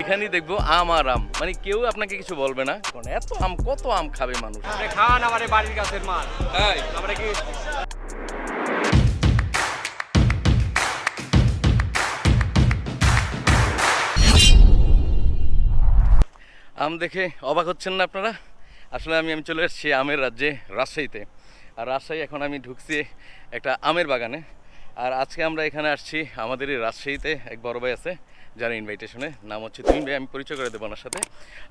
এখানেই দেখব আম আর আম। মানে কেউ আপনাকে কিছু বলবে না। কারণ এত আম কত আম খাবে মানুষ? আপনি খান আমার বাড়ির গাছের মাল। আমরা কি আম দেখে অবাক হচ্ছেন না আপনারা? আসলে আমি আমি চলে এসেছি আমের রাজ্যে, রাজশাহীতে। আর রাজশাহী এখন আমি ঢুকছি একটা আমের বাগানে। আর আজকে আমরা এখানে আসছি আমাদের এই রাজশাহীতে, এক বড় ভাই আছে, যার ইনভাইটেশনে নাম হচ্ছে তুমি ভাই, আমি পরিচয় করে দেবো ওনার সাথে।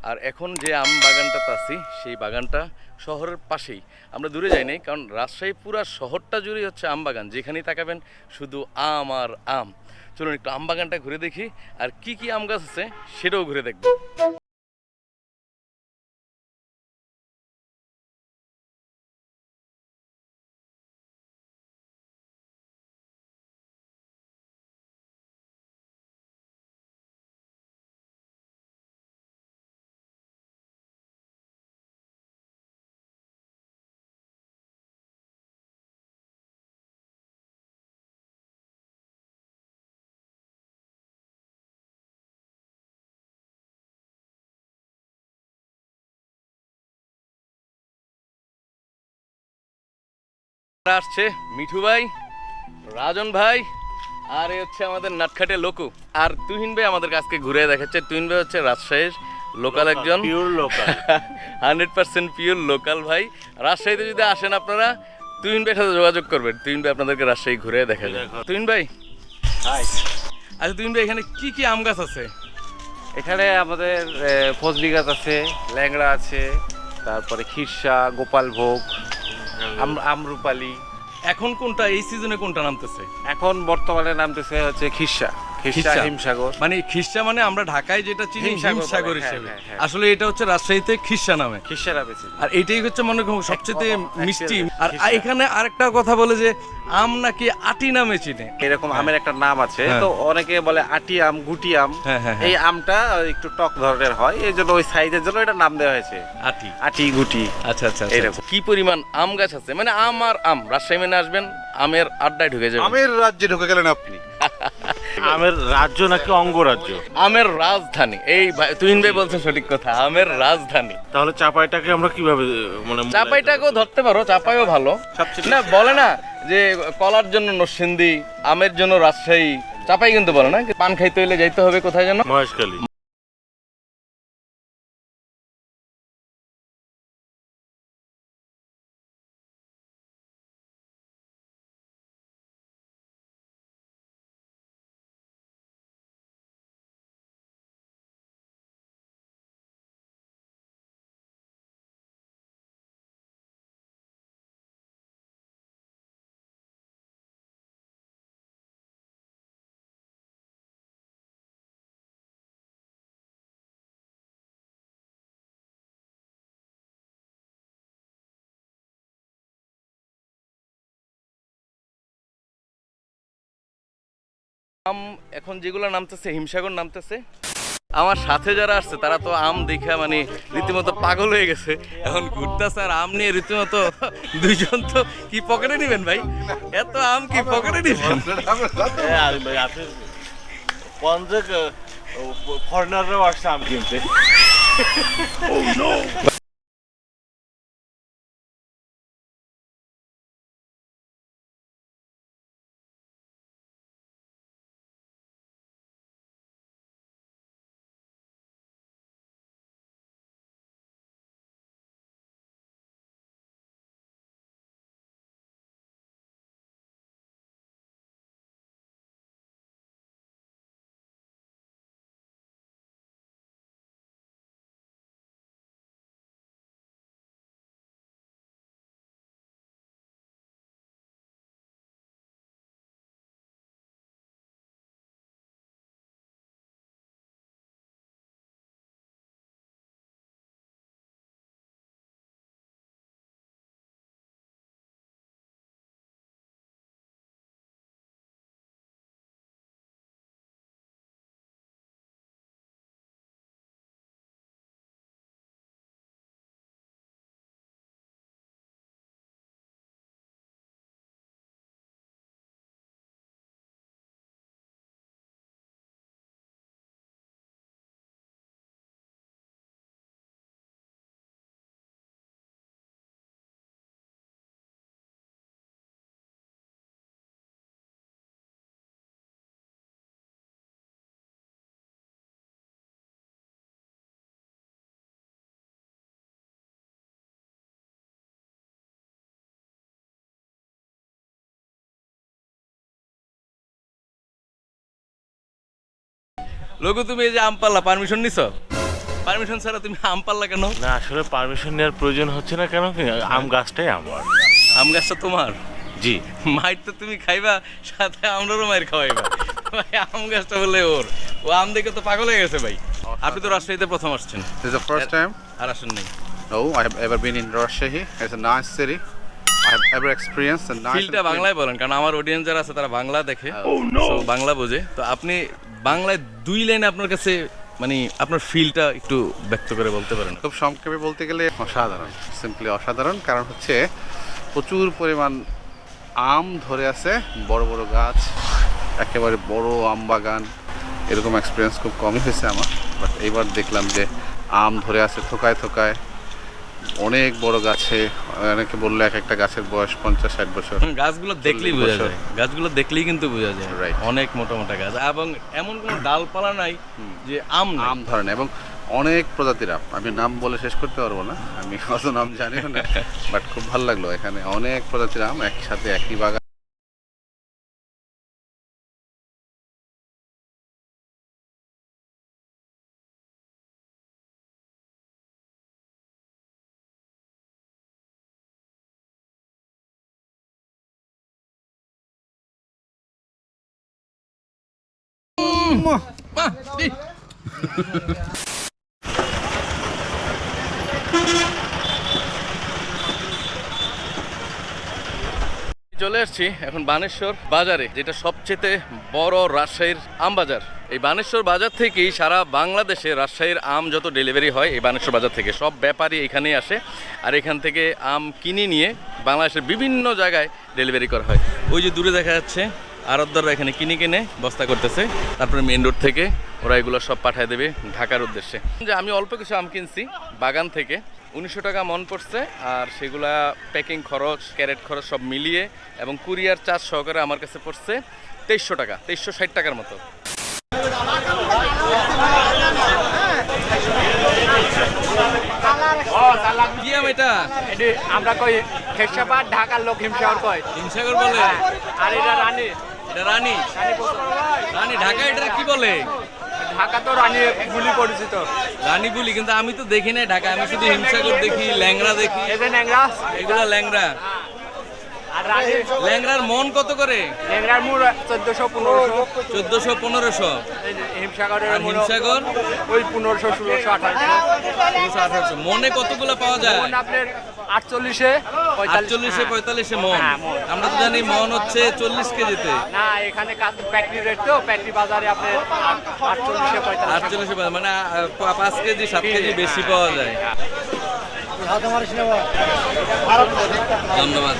আর এখন যে আম বাগানটাতে আছি, সেই বাগানটা শহরের পাশেই। আমরা দূরে যাই নাই কারণ রাজশাহী পুরা শহরটা জুড়েই হচ্ছে আম বাগান। যেখানেই তাকাবেন, শুধু আম আর আম। চলুন একটু আম বাগানটা ঘুরে দেখি, আর কি কি আম গাছ আছে, সেটাও ঘুরে দেখব। আসছে মিঠু ভাই রাজন ভাই আর এ হচ্ছে আমাদের নাটখাটে লোকু। আর তুহিন ভাই আমাদের কাছকে ঘুরে দেখাচ্ছে। তুহিন ভাই হচ্ছে রাজশাহীর লোকাল একজন। Pure local. Hundred percent pure local ভাই। রাজশাহীতে যদি আসেন আপনারা তুহিন ভাইয়ের সাথে যোগাযোগ করবেন। তুহিন ভাই আপনাদেরকে রাজশাহী ঘুরে দেখা যায় তুহিন ভাই। আচ্ছা তুহিন ভাই এখানে কি কি আম গাছ আছে? এখানে আমাদের ফজলি গাছ আছে ল্যাংড়া আছে তারপরে খিরসা গোপালভোগ আমরুপালি। এখন কোনটা এই সিজনে কোনটা নামতেছে? এখন বর্তমানে নামতেছে হচ্ছে খিরসা। হিমসাগর। মানে মানে আমরা ঢাকায় যেটা চিনি হিমসাগর হ্যাঁ, হিসেবে। হ্যাঁ, হ্যাঁ। আসলে এটা হচ্ছে রাজশাহীতে নামে। আর এটাই হচ্ছে মনে করুন সবচেয়ে মিষ্টি। আর এখানে আরেকটা কথা বলে যে আম নাকি আটি নামে চিনে? এরকম আমের একটা নাম আছে। তো অনেকে বলে আটি আম গুটি আম। এই আমটা একটু টক ধরনের হয়। এই জন্য ওই সাইজের জন্য এটা নাম দেওয়া হয়েছে। আটি। আটি গুটি। আচ্ছা আচ্ছা এরকম। এরকম। কি পরিমাণ আম গাছ আছে? মানে আম আর আম। রাজশাহী মেনে আসবেন আমের আড্ডায় ঢুকে যাবেন। আমের রাজ্যে ঢুকে গেলেন আপনি। আমের রাজ্য নাকি অঙ্গরাজ্য? আমের রাজধানী। এই ভাই তুহিন ভাই বলছে সঠিক কথা আমের রাজধানী। তাহলে চাপাইটাকে আমরা কীভাবে মানে চাপাইটাকেও ধরতে পারো চাপাইও ভালো। সবচেয়ে না বলে না যে কলার জন্য নরসিংদী আমের জন্য রাজশাহী চাপাই কিন্তু বলে না। পান খাইতে হইলে যাইতে হবে কোথায় যেন? মহেশখালী। আম এখন যেগুলো নামতেছে হিমসাগর নামতেছে। আমার সাথে যারা আসছে তারা তো আম দেখা মানে রীতিমতো পাগল হয়ে গেছে। এখন ঘুরতেছে আর আম নিয়ে রীতিমতো দুইজন তো কি পকেটে নিবেন ভাই? এত আম কি পকেটে নিবেন? পঞ্চক ফরেনাররাও আসছে আম কিনতে। লোকো তুমি এই যে আম পাল্লা পারমিশন নিছ? পারমিশন ছাড়া তুমি আম পাল্লা কেন? না আসলে পারমিশন নেওয়ার প্রয়োজন হচ্ছে না কেন কি? আম গাছটাই আমার। আম গাছটা তোমার? জি। মাইর তো তুমি খাইবা সাথে আমরারও মায়ের খাওয়াইবা। ভাই আম গাছটা বলে ওর। ও আম দেখে তো পাগল হয়ে গেছে ভাই। আপনি তো রাজশাহীতে প্রথম আসছেন। This is the first time? আর আসেন নাই। No, I have ever been in Rajshahi. It's a nice city. I have ever experienced a nice. ফিলটা বাংলায় বলেন কারণ আমার অডিয়েন্স যারা আছে তারা বাংলা দেখে। Oh, So, বাংলা বোঝে। তো আপনি বাংলায় দুই লাইনে আপনার কাছে মানে আপনার ফিলটা একটু ব্যক্ত করে বলতে পারেন। খুব সংক্ষেপে বলতে গেলে অসাধারণ সিম্পলি অসাধারণ। কারণ হচ্ছে প্রচুর পরিমাণ আম ধরে আছে, বড় বড় গাছ, একেবারে বড় আম বাগান। এরকম এক্সপিরিয়েন্স খুব কমই হয়েছে আমার। বাট এইবার দেখলাম যে আম ধরে আছে থোকায় থোকায়। অনেক বড় গাছে অনেকে বলল এক একটা গাছের বয়স পঞ্চাশ ষাট বছর। গাছগুলো দেখলেই বোঝা যায়। গাছগুলো দেখলেই কিন্তু বোঝা যায়. অনেক মোটা মোটা গাছ। এবং এমন কোনো ডালপালা নাই যে আম আম আম ধরেন এবং অনেক প্রজাতির আম। আমি নাম বলে শেষ করতে পারব না। আমি অত নাম জানিও না বাট খুব ভালো লাগল এখানে। অনেক প্রজাতির আম একসাথে একই বাগান। চলে আসছি এখন বানেশ্বর বাজারে, যেটা সবচেয়ে বড় রাজশাহীর আম বাজার। এই বানেশ্বর বাজার থেকেই সারা বাংলাদেশে রাজশাহীর আম যত ডেলিভারি হয়, এই বানেশ্বর বাজার থেকে সব ব্যাপারী এখানেই আসে। আর এখান থেকে আম কিনে নিয়ে বাংলাদেশের বিভিন্ন জায়গায় ডেলিভারি করা হয়। ওই যে দূরে দেখা যাচ্ছে আরতদাররা এখানে কিনে কিনে বস্তা করতেছে। তারপরে মেন রোড থেকে ওরা এগুলো সব পাঠায় দেবে ঢাকার উদ্দেশ্যে। যে আমি অল্প কিছু আম কিনছি বাগান থেকে। উনিশশো টাকা মন পড়ছে আর সেগুলা প্যাকিং খরচ ক্যারেট খরচ সব মিলিয়ে এবং কুরিয়ার চার্জ সহকারে আমার কাছে পড়ছে তেইশশো টাকা তেইশশো ষাট টাকার মতো। কি আম এটা? আমরা কই খেসাবাদ ঢাকার লোক হিমসাগর কয়? হিমসাগর বলে? আর এটা রানী। এটা রানী। রানী ঢাকা এটা কি বলে? ঢাকা তো রানী বুলি পরিচিত। রানী বলি কিন্তু আমি তো দেখি না ঢাকা আমি শুধু হিমসাগর দেখি ল্যাংড়া দেখি। ল্যাংড়া। ল্যাংড়ার মন কত করে? মূল চোদ্দশো পনেরোশো। চোদ্দশো পনেরোশো। হিমসাগরের হিমসাগর? ওই পনেরোশো ষোলোশো আঠারোশো। মনে কতগুলো পাওয়া যায়? আপনার আটচল্লিশে আটচল্লিশে পঁয়তাল্লিশে মন। হ্যাঁ, আমরা তো জানি মন হচ্ছে চল্লিশ কেজিতে। না এখানে প্যাকরি রেট তো প্যাকরি বাজারে আপনার আটচল্লিশে পঁয়তাল্লিশ। আটচল্লিশে পঁয়তাল্লিশ, মানে পাঁচ কেজি সাত কেজি বেশি পাওয়া যায়। ধন্যবাদ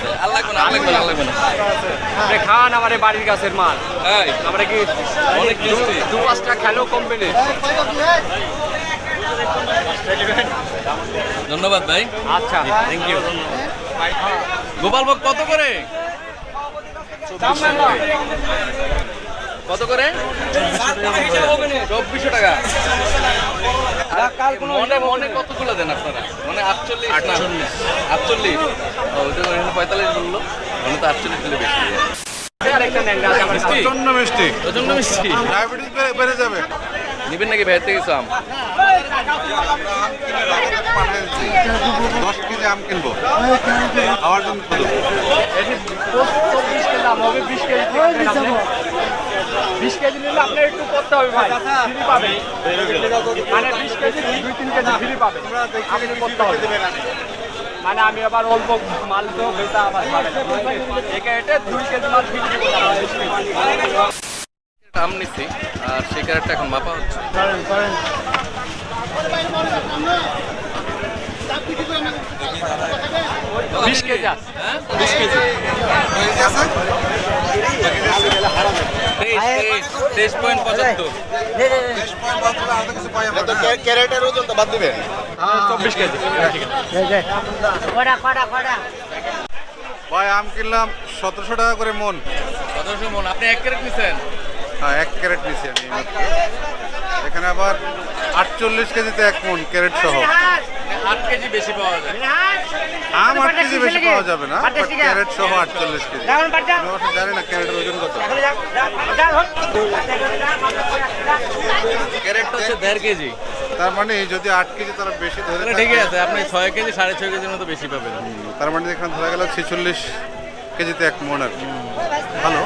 খান আমার বাড়ির গাছের মাল। আমরা কি অনেক দু পাঁচটা খেলেও কমবে ধন্যবাদ ভাই। আচ্ছা। থ্যাংক ইউ গোপাল ভোগ কত করে? কত করে? চব্বিশশো টাকা। মনে মনে কতগুলো দেন আপনারা? মানে আটচল্লিশ আটচল্লিশ। আটচল্লিশ? ওটা পঁয়তাল্লিশ বলল। মনে তো আটচল্লিশ দিলে বেশি মিষ্টি? প্রচণ্ড মিষ্টি। প্রচণ্ড মিষ্টি। ডায়াবেটিস বেড়ে যাবে। নিবেন নাকি ভাইয়ের থেকে আম? দশ কেজি আম কিনবো খাওয়ার জন্য হবে বিশ কেজি বিশ কেজি নিলে একটু করতে হবে ভাই মানে বিশ কেজি তিন কেজি ফ্রি পাবে করতে হবে মানে আমি আবার অল্প মাল তো বেচা আবার এটা কেজি। আম নিচ্ছি আর সেই ক্যারেটটা এখন মাপা হচ্ছে বিশ কেজি আছে। হ্যাঁ বিশ কেজি। তেইশ পয়েন্ট পঁচাত্তর। চব্বিশ কেজি। ভাই আম কিনলাম সতেরোশো টাকা করে মন। সতেরোশো মন। আপনি এক ক্যারেট নিছেন? হ্যাঁ এক ক্যারেট নিছি আমি। এখানে আবার আটচল্লিশ কেজিতে এক মন ক্যারেট সহ। আট কেজি বেশি পাওয়া যায়। আম আট কেজি বেশি পাওয়া যাবে না ক্যারেট সহ আটচল্লিশ কেজি। জানি না ক্যারেটের ওজন কত। ক্যারেটটা হচ্ছে দেড় কেজি। তার মানে যদি আট কেজি তারা বেশি ধরে ঠিকই আছে আপনি ছয় কেজি সাড়ে ছয় কেজির মতো বেশি পাবেন। তার মানে এখানে ধরা গেল ছেচল্লিশ কেজিতে এক মন আর কি ভালো।